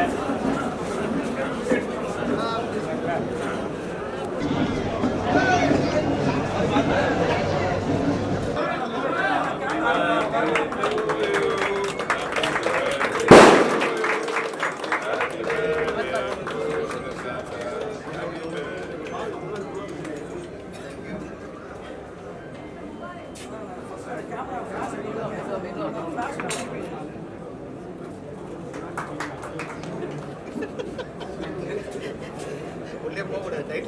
உள்ளே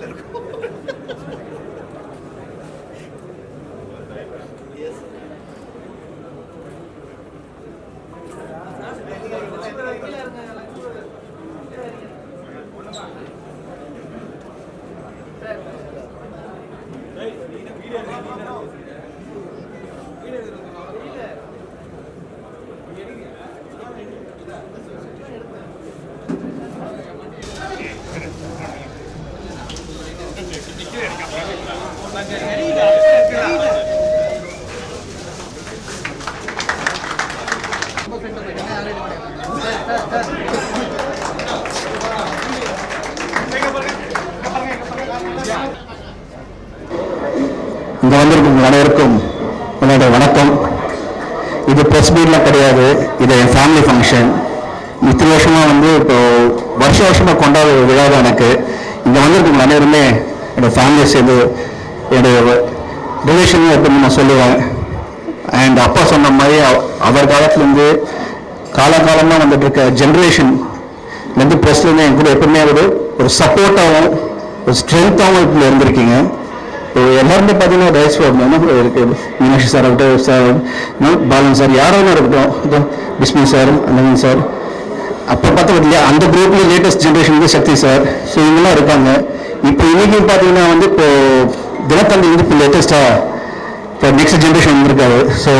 போக வந்திருக்கும் அனைவருக்கும் என்னுடைய வணக்கம். இது ப்ரெஸ் மீட்லாம் கிடையாது. இது என் ஃபேமிலி ஃபங்க்ஷன் இத்தனை வருஷமாக வந்து இப்போ வருஷ வருஷமாக கொண்டாட விழா தான் எனக்கு. இங்கே வந்திருக்கும் அனைவருமே என்னோடய ஃபேமிலியை சேர்ந்து என்னுடைய ரிலேஷன் எப்படின்னு நான் சொல்லுவேன். அண்ட் அப்பா சொன்ன மாதிரி அவர் காலத்துலேருந்து காலகாலமாக வந்துட்டு இருக்க ஜென்ரேஷன் வந்து ப்ரெஸ்லேருந்து என் கூட எப்பவுமே ஒரு ஒரு சப்போர்ட்டாகவும் ஒரு ஸ்ட்ரென்த்தாகவும் இப்படி இருந்திருக்கீங்க. எல்லாருமே பார்த்தீங்கன்னா ரைஸ் என்ன இருக்கு. மீனாட்சி சார் ஆகட்டும் சார் பாலன் சார் யாரோ இருக்கட்டும். இதோ பிஸ்மி சார் அந்த சார் அப்போ பார்த்தா இல்லையா அந்த குரூப்ல லேட்டஸ்ட் ஜென்ரேஷன் வந்து சக்தி சார் ஸோ இவங்கெல்லாம் இருக்காங்க. இப்போ இன்னைக்கு பார்த்தீங்கன்னா வந்து இப்போ தினத்தந்தி வந்து இப்போ லேட்டஸ்ட்டாக இப்போ நெக்ஸ்ட் ஜென்ரேஷன் வந்திருக்காரு. ஸோ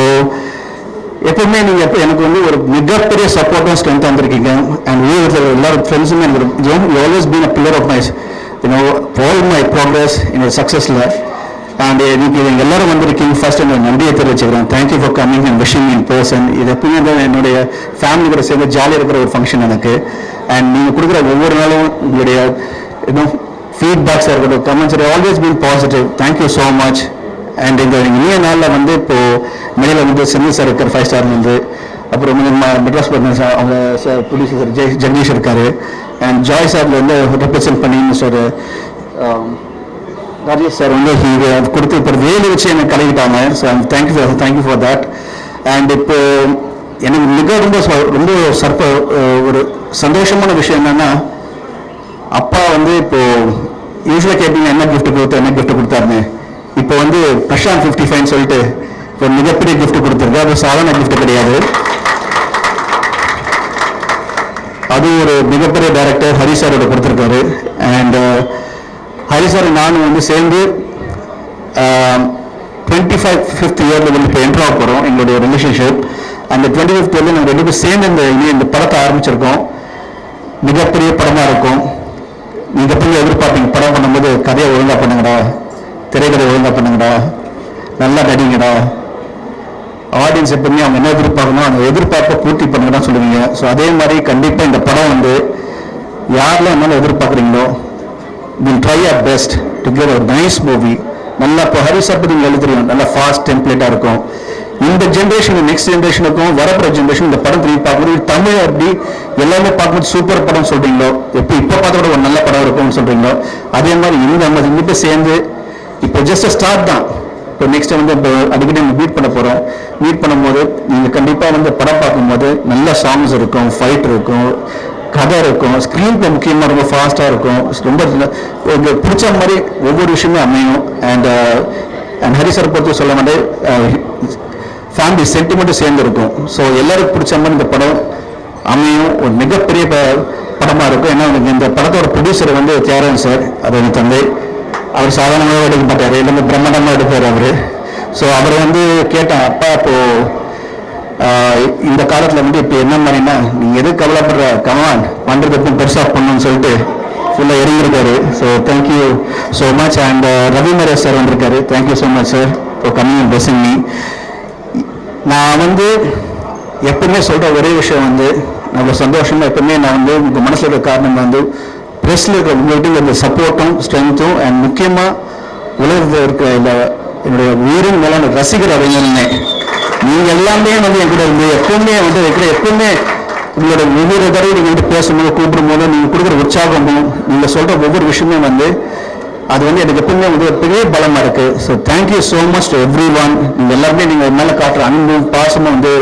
எப்பவுமே நீங்கள் எப்போ எனக்கு வந்து ஒரு மிகப்பெரிய சப்போர்ட்டும் ஸ்ட்ரென்த் வந்திருக்கீங்க. அண்ட் ஊரில் எல்லாரும் ஃப்ரெண்ட்ஸுமே எனக்கு you always been a pillar of mice you know all my progress என்னோட சக்ஸஸில் அண்ட் இன்னைக்கு இவங்க எல்லாரும் வந்திருக்கீங்க. ஃபர்ஸ்ட் என்னோட நன்றியை தெரிவிச்சுக்கிறேன். Thank you for coming and wishing in person இது எப்பயுமே தான் என்னுடைய ஃபேமிலி கூட சேர்ந்து ஜாலியாக இருக்கிற ஒரு ஃபங்க்ஷன் எனக்கு. அண்ட் நீங்கள் கொடுக்குற ஒவ்வொரு நாளும் உங்களுடைய இன்னும் ஃபீட்பேக்ஸாக இருக்கட்டும் comments always been positive thank you so much and இந்த இனிய நாளில் வந்து இப்போது மேலே வந்து செந்தில் சார் இருக்கார் ஃபைவ் ஸ்டார் வந்து. அப்புறம் வந்து மெட்ராஸ் பத்மன் சார் அவங்க sir producer sir Jai Jagadish இருக்காரு. அண்ட் ஜாய் சார் வந்து ரெப்ரசென்ட் பண்ணி சார் Um, ராஜேஷ் சார் வந்து அது கொடுத்து இப்போ வேலை வச்சு எனக்கு கலக்கிட்டாங்க. So thank you for thank you for that and இப்போ எனக்கு மிக ரொம்ப ச- ரொம்ப சர்ப்ப ஒரு சந்தோஷமான விஷயம் என்னன்னா அப்பா வந்து இப்போ யூஸ்வலாக கேட்பீங்க என்ன கிஃப்ட் கொடுத்து என்ன கிஃப்ட் கொடுத்தாருன்னு? இப்போ வந்து பிரஷாந்த் ஃபிஃப்டி ஃபைவ்னு சொல்லிட்டு இப்போ மிகப்பெரிய கிஃப்ட் கொடுத்துருக்கு அது சாதாரண கிஃப்ட் கிடையாது. அது ஒரு மிகப்பெரிய டேரக்டர் ஹரி சாரோட கொடுத்துருக்காரு. அண்ட் ஹரி சார் நானும் வந்து சேர்ந்து டுவெண்ட்டி ஃபைவ் ஃபிஃப்த் இயரில் வந்து இப்போ என்ட்ரு ஆக போகிறோம் எங்களுடைய ரிலேஷன்ஷிப் அந்த டுவெண்ட்டி ஃபிஃப்த் இயரில் நாங்கள் ரெண்டு பேரும் சேர்ந்து இந்த இனி இந்த படத்தை ஆரம்பிச்சிருக்கோம். மிகப்பெரிய படமாக இருக்கும். மிகப்பெரிய எதிர்பார்ப்பீங்க படம் பண்ணும்போது கதையை ஒழுங்காக பண்ணுங்கடா திரைக்கதை ஒழுங்காக பண்ணுங்கடா நல்லா நடிங்கடா. ஆடியன்ஸ் எப்பவுமே அவங்க என்ன எதிர்பார்க்கணும் அந்த எதிர்பார்ப்பை பூர்த்தி பண்ணுங்கன்னு சொல்லுவீங்க. ஸோ அதே மாதிரி கண்டிப்பாக இந்த படம் வந்து யாரெல்லாம் என்னென்ன எதிர்பார்க்குறீங்களோ will try a best to give a nice movie நல்லா இப்போ ஹரி நீங்கள் பற்றி நல்லா ஃபாஸ்ட் டெம்ப்ளேட்டாக இருக்கும். இந்த ஜென்ரேஷன் நெக்ஸ்ட் ஜென்ரேஷனுக்கும் வரப்போற ஜென்ரேஷன் இந்த படம் திரும்பி பார்க்கும்போது தமிழ் அப்படி எல்லாமே பார்க்கும்போது சூப்பர் படம் சொல்கிறீங்களோ எப்போ இப்போ பார்த்த கூட ஒரு நல்ல படம் இருக்கும்னு சொல்கிறீங்களோ அதே மாதிரி இந்த நம்ம ரெண்டு சேர்ந்து இப்போ ஜஸ்ட் ஸ்டார்ட் தான். இப்போ நெக்ஸ்ட் வந்து இப்போ அடிக்கடி நம்ம மீட் பண்ண போகிறோம் மீட் பண்ணும்போது நீங்கள் கண்டிப்பாக வந்து படம் பார்க்கும்போது நல்ல சாங்ஸ் இருக்கும் ஃபைட் இருக்கும். கதை இருக்கும். ஸ்க்ரீன் பிளே முக்கியமாக ரொம்ப ஃபாஸ்ட்டாக இருக்கும். ரொம்ப உங்களுக்கு பிடிச்ச மாதிரி ஒவ்வொரு விஷயமே அமையும் and and uh, Hari sir பொறுத்து சொல்ல மாட்டேன். Uh, ஃபேமிலி சென்டிமெண்ட்டும் சேர்ந்து இருக்கும். ஸோ எல்லாருக்கும் பிடிச்ச மாதிரி இந்த படம் அமையும். ஒரு மிகப்பெரிய ப- இருக்கும். ஏன்னா இந்த படத்தோட ப்ரொடியூசர் வந்து தியாகராஜன் சார் அது என் தந்தை. அவர் சாதாரணமாக எடுக்க மாட்டார். எல்லாமே பிரம்மாண்டமாக எடுப்பார் அவர். ஸோ அவர் வந்து கேட்டேன் அப்பா இப்போது இந்த காலத்தில் வந்து இப்போ என்ன மாதிரின்னா நீங்கள் எது கவலைப்படுற? கமான் பண்ணுறது பெருசாக பண்ணணும்னு சொல்லிட்டு ஃபுல்லாக இறங்கியிருக்காரு. So thank you so much and Ravi Maresh sir வந்திருக்காரு. Thank you so much sir இப்போ கம்மிங் பிளஸிங் மீ நான் வந்து எப்பவுமே சொல்கிற ஒரே விஷயம் வந்து நம்மளோட சந்தோஷமாக எப்பவுமே நான் வந்து உங்கள் மனசில் இருக்கிற காரணம் வந்து ப்ரெஸ்ஸில் இருக்கிற உங்கள்கிட்ட இந்த சப்போர்ட்டும் ஸ்ட்ரென்த்தும் அண்ட் முக்கியமாக உலகத்தில் இருக்கிற இந்த என்னுடைய உயிரின் மேலான ரசிகர் அறிஞர்னே நீங்கள் எல்லாமே வந்து என் கூட இருந்து எப்பவுமே வந்து இருக்கிற எப்பவுமே உங்களோட ஒவ்வொரு தடவை நீங்கள் வந்து பேசும்போது கூப்பிடும்போது நீங்கள் கொடுக்குற உற்சாகமும் நீங்கள் சொல்கிற ஒவ்வொரு விஷயமும் வந்து அது வந்து எனக்கு எப்பவுமே வந்து ஒரு பெரிய பலமா இருக்கு. So thank you so much to everyone நீங்கள் எல்லாருமே நீங்கள் மேலே காட்டுற அன்பும் பாசமும் வந்து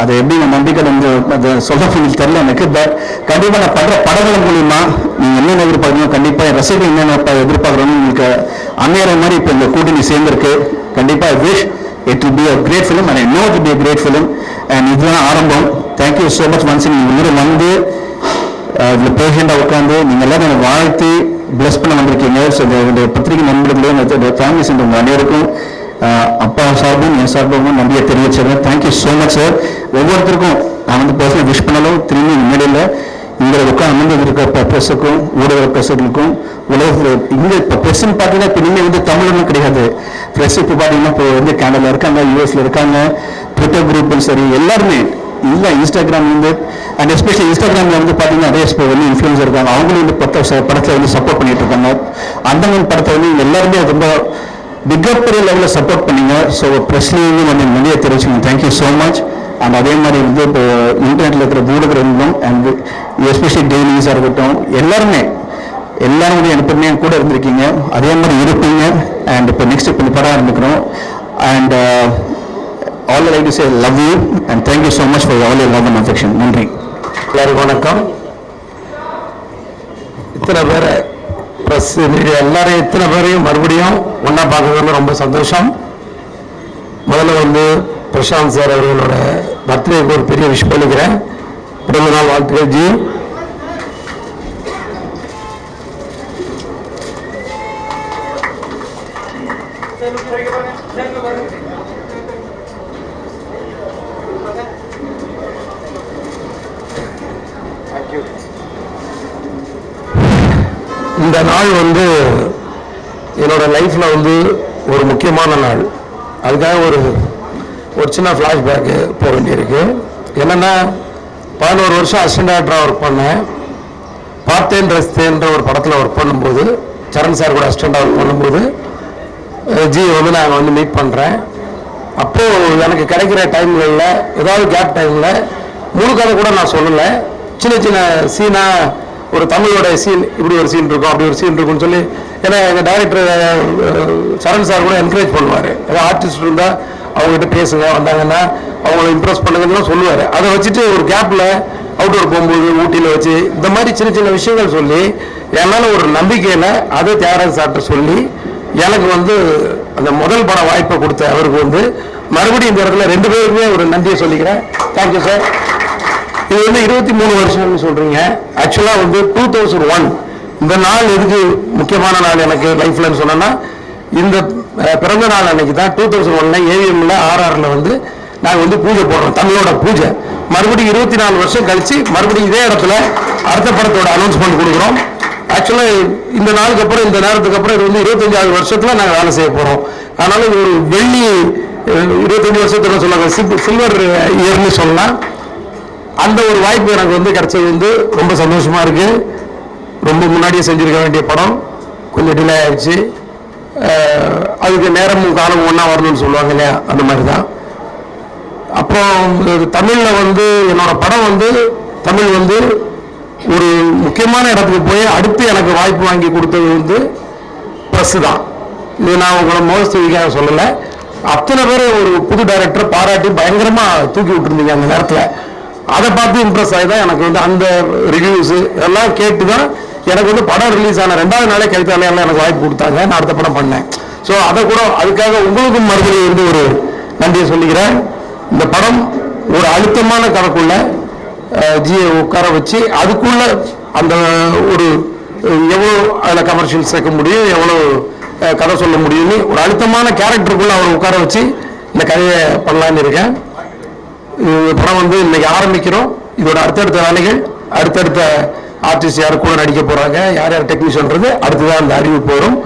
அது எப்படி நான் நம்பிக்கை வந்து அதை சொல்ல எனக்கு தெரியல எனக்கு. பட் கண்டிப்பாக நான் படுற படங்கள் மூலியமா நீங்கள் என்னென்ன எதிர்பார்க்கணும் கண்டிப்பாக என் ரசிகர்கள் என்னென்ன எதிர்பார்க்குறோன்னு உங்களுக்கு அமையிற மாதிரி இப்போ இந்த கூட்டணி சேர்ந்திருக்கு. கண்டிப்பாக wish it will be a great film and no know be a great film and இதுதான் ஆரம்பம். தேங்க்யூ ஸோ மச் ஒன்ஸ் நீங்கள் வந்து இதில் இதுல பேஷண்டாக உட்காந்து நீங்கள் எல்லாரும் என்னை வாழ்த்தி பிளஸ் பண்ண வந்திருக்கீங்க ஸோ இந்த பத்திரிகை நண்பர்களே ஃபேமிலி சென்ற உங்கள் அனைவருக்கும் அப்பா சார்பும் என் சார்பும் நன்றியை தெரிவிச்சிருக்கேன் thank you so much sir ஒவ்வொருத்தருக்கும் நான் வந்து பர்சனல் விஷ் பண்ணாலும் திரும்பி முன்னாடியில் இங்கே உட்காந்து அமர்ந்து இருக்கிற ப்ரொஃபஸருக்கும் ஊடக ப்ரெஸ்ஸுக்கும் உலகத்தில் இங்கே இப்போ ப்ரெஸ்ஸுன்னு பார்த்தீங்கன்னா இப்போ நீங்கள் வந்து தமிழ்னு கிடையாது. ப்ரெஸ் இப்போ பார்த்தீங்கன்னா இப்போ வந்து கேனடா இருக்காங்க யூஎஸில் இருக்காங்க ட்விட்டர் குரூப்பும் சரி எல்லாருமே இல்லை இன்ஸ்டாகிராம் வந்து அண்ட் எஸ்பெஷலி இன்ஸ்டாகிராமில் வந்து பார்த்தீங்கன்னா நிறைய இப்போ வந்து இன்ஃப்ளூயன்ஸ் இருக்காங்க. அவங்களும் இந்த பத்த படத்தை வந்து சப்போர்ட் பண்ணிட்டு இருக்காங்க. அந்த மாதிரி படத்தை வந்து எல்லாருமே ரொம்ப மிகப்பெரிய லெவலில் சப்போர்ட் பண்ணீங்க. ஸோ ப்ரெஸ்லேயும் வந்து நிறைய தெரிவிச்சுங்க thank you so much and அதே மாதிரி வந்து இப்போ இன்டர்நெட்டில் இருக்கிற ஊடகங்களும் அண்ட் எஸ்பெஷலி டெய்லிஸாக இருக்கட்டும் எல்லாருமே எல்லாருமே வந்து எப்பவுமே கூட இருந்திருக்கீங்க. அதே மாதிரி இருப்பீங்க. அண்ட் இப்போ நெக்ஸ்ட் இப்போ படம் ஆரம்பிக்கிறோம். And all like to say love you and thank you so much for all you love and affection நன்றி. எல்லாருக்கும் வணக்கம். இத்தனை பேர் ப்ரெஸ் மீடியா எல்லாரையும் இத்தனை பேரையும் மறுபடியும் ஒன்றா பார்க்கறதுல ரொம்ப சந்தோஷம். முதல்ல வந்து பிரசாந்த் சார் அவர்களோட பர்த்டேக்கு ஒரு பெரிய விஷ் பண்ணிக்கிறேன். பிறந்த நாள் வாழ்த்துக்கள் ஜி. இந்த நாள் வந்து என்னோட லைஃப்ல வந்து ஒரு முக்கியமான நாள். அதுக்காக ஒரு ஒரு சின்ன ஃப்ளாஷ்பேக்கு போக வேண்டியிருக்கு. என்னென்னா பதினோரு வருஷம் அசிஸ்டன்ட் டேரக்டராக ஒர்க் பண்ணேன். பார்த்தேன் ரசித்தேன்ற ஒரு படத்தில் ஒர்க் பண்ணும்போது சரண் சார் கூட அசிஸ்டண்ட்டாக ஒர்க் பண்ணும்போது ஜி வந்து நான் வந்து மீட் பண்ணுறேன் அப்போது எனக்கு கிடைக்கிற டைம்களில் ஏதாவது கேப் டைமில் முழு கதை கூட நான் சொல்லலை. சின்ன சின்ன சீனாக ஒரு தமிழோட சீன் இப்படி ஒரு சீன் இருக்கும் அப்படி ஒரு சீன் இருக்கும்னு சொல்லி ஏன்னா எங்கள் டைரக்டர் சரண் சார் கூட என்கரேஜ் பண்ணுவார். ஏதாவது ஆர்டிஸ்ட் இருந்தால் அவங்ககிட்ட பேசுங்க வந்தாங்கன்னா அவங்கள இம்ப்ரெஸ் பண்ணுங்கன்னு சொல்லுவார். அதை வச்சுட்டு ஒரு கேப்பில் அவுட்டோர் போகும்போது ஊட்டியில் வச்சு இந்த மாதிரி சின்ன சின்ன விஷயங்கள் சொல்லி என்னால் ஒரு நம்பிக்கையில் அதை தியாகராஜ் சார்கிட்ட சொல்லி எனக்கு வந்து அந்த முதல் பட வாய்ப்பை கொடுத்த அவருக்கு வந்து மறுபடியும் இந்த இடத்துல ரெண்டு பேருக்குமே ஒரு நன்றியை சொல்லிக்கிறேன். தேங்க்யூ சார் இது வந்து இருபத்தி மூணு வருஷம்னு சொல்கிறீங்க ஆக்சுவலாக வந்து டூ தௌசண்ட் ஒன் இந்த நாள் எதுக்கு முக்கியமான நாள் எனக்கு லைஃப்லன்னு சொன்னேன்னா இந்த பிறந்த நாள் அன்னைக்கு தான் டூ தௌசண்ட் ஒன்ல ஏவிஎம்ல ஆர்ஆர்ல வந்து நாங்கள் வந்து பூஜை போடுறோம் தமிழோட பூஜை. மறுபடியும் இருபத்தி நாலு வருஷம் கழிச்சு மறுபடியும் இதே இடத்துல அடுத்த படத்தோட அனௌன்ஸ்மெண்ட் கொடுக்குறோம். ஆக்சுவலாக இந்த நாளுக்கு அப்புறம் இந்த நேரத்துக்கு அப்புறம் இது வந்து இருபத்தஞ்சாவது வருஷத்துல நாங்கள் வேலை செய்ய போகிறோம் அதனால இது ஒரு வெள்ளி இருபத்தஞ்சு வருஷத்துல சொல்லுவாங்க சில்வர் இயர்னு சொல்லலாம். அந்த ஒரு வாய்ப்பு எனக்கு வந்து கிடைச்சது வந்து ரொம்ப சந்தோஷமா இருக்கு. ரொம்ப முன்னாடியே செஞ்சிருக்க வேண்டிய படம். கொஞ்சம் டிலே ஆயிடுச்சு. அதுக்கு நேரமும் காலமும் ஒன்றா வரணும்னு சொல்லுவாங்க இல்லையா? அந்த மாதிரி தான் அப்புறம் தமிழில் வந்து என்னோடய படம் வந்து தமிழ் வந்து ஒரு முக்கியமான இடத்துக்கு போய் அடுத்து எனக்கு வாய்ப்பு வாங்கி கொடுத்தது வந்து ப்ரெஸ் தான். இது நான் உங்களை மோஸ்துவிக்காக சொல்லலை. அத்தனை பேர் ஒரு புது டைரக்டரை பாராட்டி பயங்கரமாக தூக்கி விட்டுருந்தீங்க அந்த நேரத்தில். அதை பார்த்து இம்ப்ரெஸ் ஆகி தான் எனக்கு வந்து அந்த ரிவ்யூஸு எல்லாம் கேட்டு தான் எனக்கு வந்து படம் ரிலீஸ் ஆன ரெண்டாவது நாளே கைத்தாலையெல்லாம் எனக்கு வாய்ப்பு கொடுத்தாங்க. நான் அடுத்த படம் பண்ணேன். ஸோ அதை கூட அதுக்காக உங்களுக்கும் மறுபடியும் வந்து ஒரு நன்றியை சொல்லிக்கிறேன். இந்த படம் ஒரு அழுத்தமான கணக்குள்ள ஜியை உட்கார வச்சு அதுக்குள்ள அந்த ஒரு எவ்வளோ அதில் கமர்ஷியல் சேர்க்க முடியும் எவ்வளோ கதை சொல்ல முடியும்னு ஒரு அழுத்தமான கேரக்டருக்குள்ள அவரை உட்கார வச்சு இந்த கதையை பண்ணலான்னு இருக்கேன். இந்த படம் வந்து இன்னைக்கு ஆரம்பிக்கிறோம். இதோட அடுத்தடுத்த வேலைகள் அடுத்தடுத்த ஆர்டிஸ்ட் யார் கூட நடிக்க போறாங்க யார் யார் டெக்னீஷியன்றது அடுத்ததான் அந்த அறிவிப்பு வரும்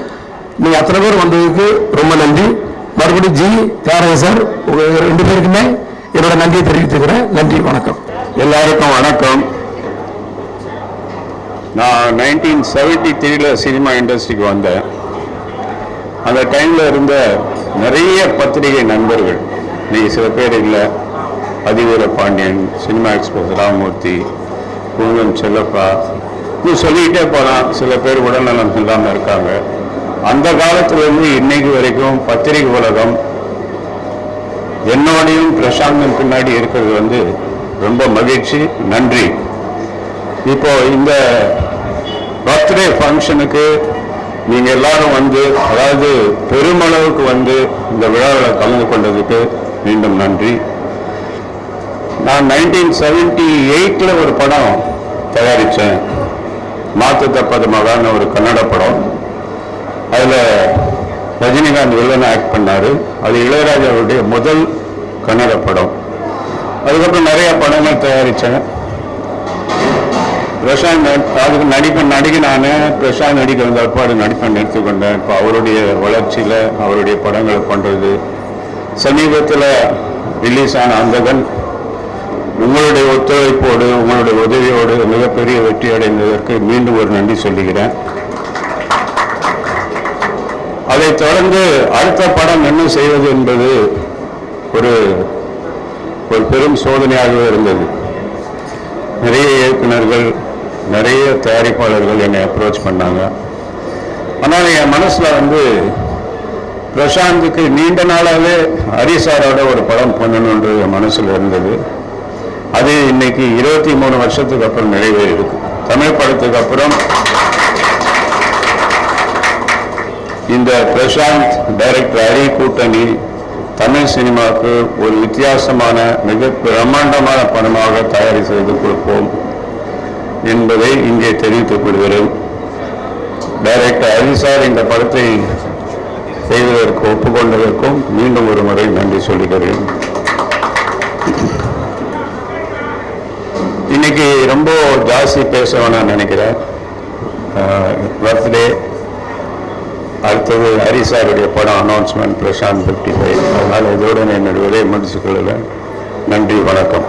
நீங்கள் அத்தனை பேர் வந்ததுக்கு ரொம்ப நன்றி. மறுபடியும் ஜி தியாகராஜ சார் உங்கள் ரெண்டு பேருக்குமே என்னோட நன்றியை தெரிவித்துக்கிறேன் நன்றி வணக்கம். எல்லாருக்கும் வணக்கம். நான் நைன்டீன் செவன்டி த்ரீல சினிமா இண்டஸ்ட்ரிக்கு வந்தேன். அந்த டைமில் இருந்த நிறைய பத்திரிகை நண்பர்கள் இன்னைக்கு சில பேர் இல்லை அதிவீர பாண்டியன் சினிமா எக்ஸ்பிரஸ் ராமமூர்த்தி குங்கம் செல்லப்பா. இன்னும் சொல்லிக்கிட்டே போகலாம் சில பேர் உடல்நலம் இல்லாமல் இருக்காங்க. அந்த காலத்துலேருந்து இன்னைக்கு வரைக்கும் பத்திரிகை உலகம் என்னோடையும் பிரசாந்தன் பின்னாடி இருக்கிறது வந்து ரொம்ப மகிழ்ச்சி நன்றி. இப்போ இந்த பர்த்டே ஃபங்க்ஷனுக்கு நீங்கள் எல்லாரும் வந்து அதாவது பெருமளவுக்கு வந்து இந்த விழாவில் கலந்து கொண்டதுக்கு மீண்டும் நன்றி. நான் நைன்டீன் செவன்டி எயிட்டில் ஒரு படம் தயாரித்தேன் மாத்து தப்பது மகான்னு ஒரு கன்னட படம். அதில் ரஜினிகாந்த் வில்லனை ஆக்ட் பண்ணாரு. அது இளையராஜாவுடைய முதல் கன்னட படம். அதுக்கப்புறம் நிறைய படங்கள் தயாரித்தேன் பிரசாந்த் அதுக்கு நடிப்பன் நடிகை நான் பிரசாந்த் நடிக்க வந்த அப்பாடு நடிப்பன் எடுத்துக்கொண்டேன் இப்போ அவருடைய வளர்ச்சியில் அவருடைய படங்களை பண்ணுறது சமீபத்தில் ரிலீஸ் ஆன அந்தகன் உங்களுடைய ஒத்துழைப்போடு உங்களுடைய உதவியோடு மிகப்பெரிய வெற்றி அடைந்ததற்கு மீண்டும் ஒரு நன்றி சொல்லுகிறேன். அதைத் தொடர்ந்து அடுத்த படம் என்ன செய்வது என்பது ஒரு ஒரு பெரும் சோதனையாகவே இருந்தது. நிறைய இயக்குனர்கள் நிறைய தயாரிப்பாளர்கள் என்னை அப்ரோச் பண்ணாங்க. ஆனால் என் மனசில் வந்து பிரசாந்துக்கு நீண்ட நாளாகவே ஹரிசாரோட ஒரு படம் பண்ணணுன்றது என் மனசில் இருந்தது. அது இன்னைக்கு இருபத்தி மூணு வருஷத்துக்கு அப்புறம் நிறைவேறியிருக்கு தமிழ் படத்துக்கு அப்புறம் இந்த பிரசாந்த் டைரக்டர் ஹரி கூட்டணி தமிழ் சினிமாவுக்கு ஒரு வித்தியாசமான மிக பிரம்மாண்டமான படமாக தயார் செய்து கொடுப்போம் என்பதை இங்கே தெரிவித்துக் கொள்கிறேன். டைரக்டர் ஹரி சார் இந்த படத்தை செய்வதற்கு ஒப்புக்கொண்டதற்கும் மீண்டும் ஒரு முறை நன்றி சொல்கிறேன். இன்னைக்கு ரொம்ப ஜாஸ்தி பேசணும் நான் நினைக்கிறேன். பர்த்டே அடுத்தது ஹரிசாருடைய படம் அனௌன்ஸ்மெண்ட் பிரசாந்த் ஃபிஃப்டி ஃபைவ் அதனால் இதோடு என்னுடைய விலையை முடிச்சுக்கொள்ளுவேன் நன்றி வணக்கம்.